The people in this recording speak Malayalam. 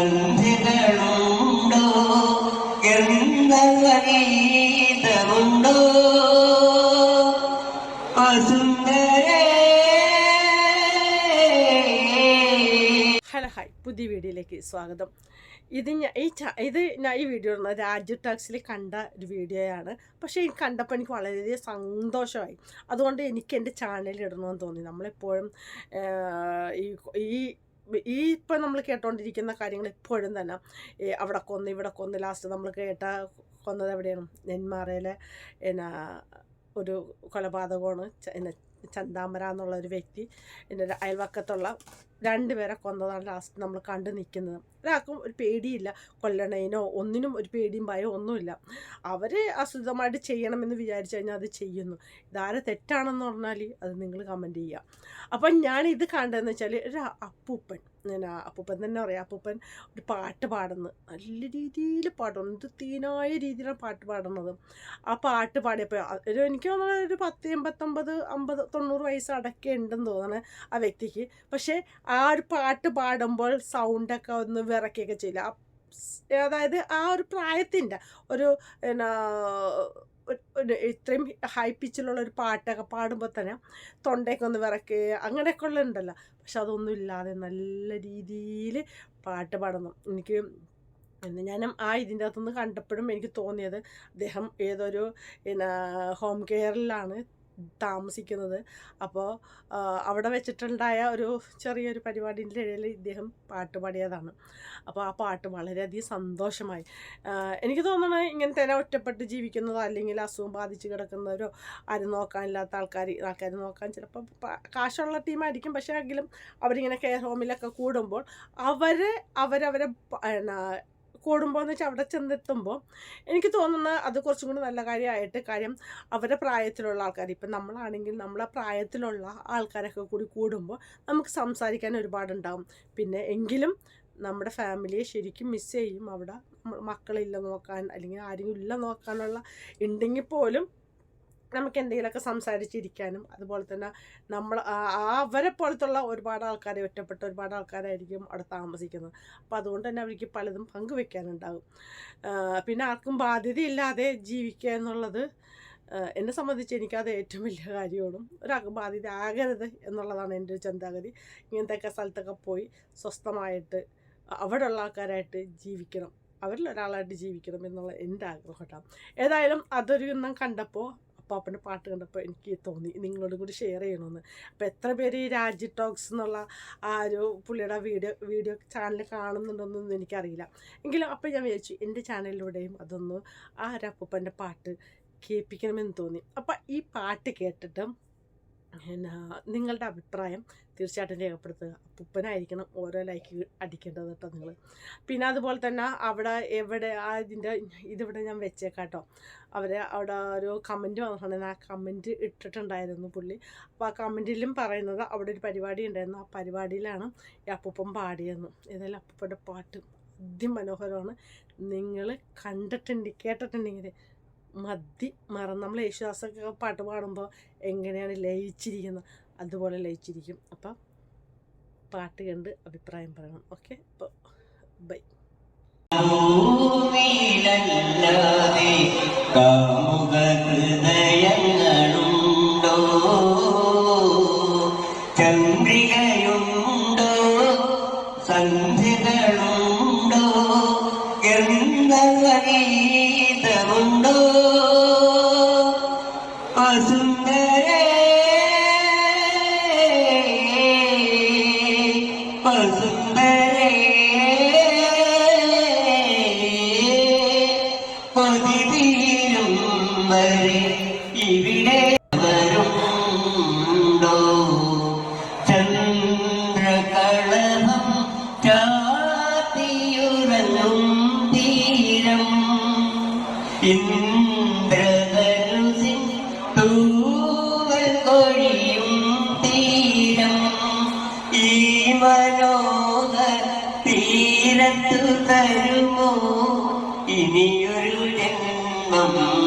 Hello hi. പുതിയ വീഡിയോയിലേക്ക് സ്വാഗതം. ഇത് ഞാൻ ഈ ഇത് ഞാൻ ഈ വീഡിയോ ഇടുന്നത് രാജു ടാക്സിൽ കണ്ട ഒരു വീഡിയോയാണ്. പക്ഷേ ഇത് കണ്ടപ്പോൾ എനിക്ക് വളരെ സന്തോഷമായി. അതുകൊണ്ട് എനിക്ക് എന്റെ ചാനലിൽ ഇടണമെന്ന് തോന്നി. നമ്മളെപ്പോഴും ഈ ഈ ഇപ്പം നമ്മൾ കേട്ടോണ്ടിരിക്കുന്ന കാര്യങ്ങൾ എപ്പോഴും തന്നെ അവിടെ കൊന്ന് ഇവിടെ കൊന്ന് ലാസ്റ്റ് നമ്മൾ കേട്ട കൊന്നത് എവിടെയാണ്? നെന്മാറയിലെ എന്നാ ഒരു കൊലപാതകമാണ്. പിന്നെ ചന്താമര എന്നുള്ള ഒരു വ്യക്തി ഒരു അയൽവക്കത്തുള്ള രണ്ടുപേരെ കൊന്നതാണ് ലാസ്റ്റ് നമ്മൾ കണ്ടു നിൽക്കുന്നത്. ഒരാൾക്കും ഒരു പേടിയില്ല. കൊല്ലണേനോ ഒന്നിനും ഒരു പേടിയും ഭയം ഒന്നുമില്ല. അവർ അസുഖമായിട്ട് ചെയ്യണമെന്ന് വിചാരിച്ചു കഴിഞ്ഞാൽ അത് ചെയ്യുന്നു. ഇതാരെ തെറ്റാണെന്ന് പറഞ്ഞാൽ അത് നിങ്ങൾ കമന്റ് ചെയ്യുക. അപ്പം ഞാൻ ഇത് കണ്ടതെന്ന് വെച്ചാൽ ഒരു അപ്പൂപ്പൻ. ഞാൻ അപ്പൂപ്പൻ തന്നെ പറയാം അപ്പൂപ്പൻ ഒരു പാട്ട് പാടുന്നു. നല്ല രീതിയിൽ പാടും. എന്ത് തീനായ രീതിയിലാണ് പാട്ട് പാടുന്നത്. ആ പാട്ട് പാടിയപ്പോൾ ഒരു എനിക്ക് തോന്നുന്നത് ഒരു പത്ത് എൺപത്തൊമ്പത് അമ്പത് തൊണ്ണൂറ് വയസ്സ് അടക്കെ ഉണ്ടെന്ന് തോന്നുന്നത് ആ വ്യക്തിക്ക്. പക്ഷേ ആ ഒരു പാട്ട് പാടുമ്പോൾ സൗണ്ടൊക്കെ ഒന്ന് വിറക്കുകയൊക്കെ ചെയ്യില്ല. അതായത് ആ ഒരു പ്രായത്തിന്റെ ഒരു എന്നാ ഒരു- ഇത്രയും ഹൈ പിച്ചിലുള്ള ഒരു പാട്ടൊക്കെ പാടുമ്പോൾ തന്നെ തൊണ്ടയൊക്കെ ഒന്ന് വിറക്കുക അങ്ങനെയൊക്കെ ഉള്ള ഉണ്ടല്ലോ. പക്ഷെ അതൊന്നും ഇല്ലാതെ നല്ല രീതിയിൽ പാട്ട് പാടണം. എനിക്ക് പിന്നെ ഞാൻ ആ ഇതിന്റെ അകത്തുനിന്ന് കണ്ടപ്പോഴും എനിക്ക് തോന്നിയത് അദ്ദേഹം ഏതൊരു പിന്നെ ഹോം കെയറിലാണ് താമസിക്കുന്നത്. അപ്പോൾ അവിടെ വെച്ചിട്ടുണ്ടായ ഒരു ചെറിയൊരു പരിപാടിന്റെ ഇടയിൽ ഇദ്ദേഹം പാട്ട് പാടിയതാണ്. അപ്പോൾ ആ പാട്ട് വളരെയധികം സന്തോഷമായി. എനിക്ക് തോന്നുന്നത് ഇങ്ങനെ തന്നെ ഒറ്റപ്പെട്ട് ജീവിക്കുന്നതോ അല്ലെങ്കിൽ അസുഖം ബാധിച്ച് കിടക്കുന്നവരോ ആരും നോക്കാനില്ലാത്ത ആൾക്കാർ ആൾക്കാർ നോക്കാൻ ചിലപ്പോൾ കാശുള്ള ടീമായിരിക്കും. പക്ഷേ എങ്കിലും അവരിങ്ങനെ കെയർ ഹോമിലൊക്കെ കൂടുമ്പോൾ അവർ അവരവരെ കൂടുമ്പോൾ എന്ന് വെച്ചാൽ അവിടെ ചെന്നെത്തുമ്പോൾ എനിക്ക് തോന്നുന്ന അത് കുറച്ചും കൂടി നല്ല കാര്യമായിട്ട് കാര്യം അവരുടെ പ്രായത്തിലുള്ള ആൾക്കാർ ഇപ്പം നമ്മളാണെങ്കിൽ നമ്മളെ പ്രായത്തിലുള്ള ആൾക്കാരൊക്കെ കൂടി കൂടുമ്പോൾ നമുക്ക് സംസാരിക്കാൻ ഒരുപാടുണ്ടാവും. പിന്നെ എങ്കിലും നമ്മുടെ ഫാമിലിയെ ശരിക്കും മിസ് ചെയ്യും. അവിടെ മക്കളില്ല നോക്കാൻ അല്ലെങ്കിൽ ആരെങ്കിലും ഇല്ല നോക്കാനുള്ള ഉണ്ടെങ്കിൽ പോലും നമുക്ക് എന്തെങ്കിലുമൊക്കെ സംസാരിച്ചിരിക്കാനും അതുപോലെ തന്നെ നമ്മൾ അവരെ പോലത്തുള്ള ഒരുപാട് ആൾക്കാരെ ഒറ്റപ്പെട്ട ഒരുപാട് ആൾക്കാരായിരിക്കും അവിടെ താമസിക്കുന്നത്. അപ്പോൾ അതുകൊണ്ട് തന്നെ അവർക്ക് പലതും പങ്കുവെക്കാനുണ്ടാകും. പിന്നെ ആർക്കും ബാധ്യതയില്ലാതെ ജീവിക്കുക എന്നുള്ളത് എന്നെ സംബന്ധിച്ച് എനിക്കത് ഏറ്റവും വലിയ കാര്യമാണ്. ഒരാൾക്ക് ബാധ്യത ആകരുത് എന്നുള്ളതാണ് എന്റെ ഒരു ചിന്താഗതി. ഇങ്ങനത്തെയൊക്കെ സ്ഥലത്തൊക്കെ പോയി സ്വസ്ഥമായിട്ട് അവിടെയുള്ള ആൾക്കാരായിട്ട് ജീവിക്കണം. അവരിൽ ഒരാളായിട്ട് ജീവിക്കണം എന്നുള്ള എന്റെ ആഗ്രഹം കേട്ടോ. ഏതായാലും അതൊരു ഇന്നും കണ്ടപ്പോൾ അപ്പാപ്പന്റെ പാട്ട് കണ്ടപ്പോൾ എനിക്ക് തോന്നി നിങ്ങളോട് കൂടി ഷെയർ ചെയ്യണമെന്ന് അപ്പോൾ എത്ര പേര് ഈ രാജി ടോക്സ് എന്നുള്ള ആ ഒരു പുള്ളിയുടെ വീഡിയോ വീഡിയോ ചാനൽ കാണുന്നുണ്ടോന്നൊന്നും എനിക്കറിയില്ല. എങ്കിലും അപ്പോൾ ഞാൻ വിചാരിച്ചു എന്റെ ചാനലിലൂടെയും അതൊന്ന് ആ ഒരു അപ്പൂപ്പന്റെ പാട്ട് കേൾപ്പിക്കണമെന്ന് തോന്നി. അപ്പം ഈ പാട്ട് കേട്ടിട്ട് എന്നാ നിങ്ങളുടെ അഭിപ്രായം തീർച്ചയായിട്ടും രേഖപ്പെടുത്തുക. അപ്പൂപ്പനായിരിക്കണം ഓരോ ലൈക്ക് അടിക്കേണ്ടത് കേട്ടോ നിങ്ങൾ പിന്നെ അതുപോലെ തന്നെ അവിടെ എവിടെ ആ ഇതിന്റെ ഇതിവിടെ ഞാൻ വെച്ചേക്കാം കേട്ടോ. അവർ അവിടെ ഒരു കമന്റ് വന്നിട്ടുണ്ടായിരുന്നു. ആ കമന്റ് ഇട്ടിട്ടുണ്ടായിരുന്നു പുള്ളി. അപ്പോൾ ആ കമന്റിലും പറയുന്നത് അവിടെ ഒരു പരിപാടി ഉണ്ടായിരുന്നു. ആ പരിപാടിയിലാണ് ഈ അപ്പൂപ്പൻ പാടിയെന്ന് ഏതായാലും അപ്പൂപ്പന്റെ പാട്ട് അതിമനോഹരമാണ്. നിങ്ങൾ കണ്ടിട്ടുണ്ട് കേട്ടിട്ടുണ്ടെങ്കിൽ മതി. മറന്ന് നമ്മൾ യേശുദാസൊക്കെ പാട്ട് പാടുമ്പോൾ എങ്ങനെയാണ് ലയിച്ചിരിക്കുന്നത്? അതുപോലെ ലയിച്ചിരിക്കും. അപ്പം പാട്ട് കണ്ട് അഭിപ്രായം പറയണം. ഓക്കെ? അപ്പോൾ ബൈ. ഹൃദയങ്ങളുണ്ടോ ചന്ദ്രികയുണ്ടോ? സന്ധികളുണ്ടോ ഗന്ധഗീതമുണ്ടോ വസുന്ധരേ പതിതീരും വരെ ഇവിടെ വരുണ്ടോ ചന്ദ്രകളഭം ചാത്തിയുറങ്ങും തീരം ഇന്ദ്രധനുസിൻ മനോഹര തീരത്തു തരുമോ? ഇനിയൊരു ജന്മം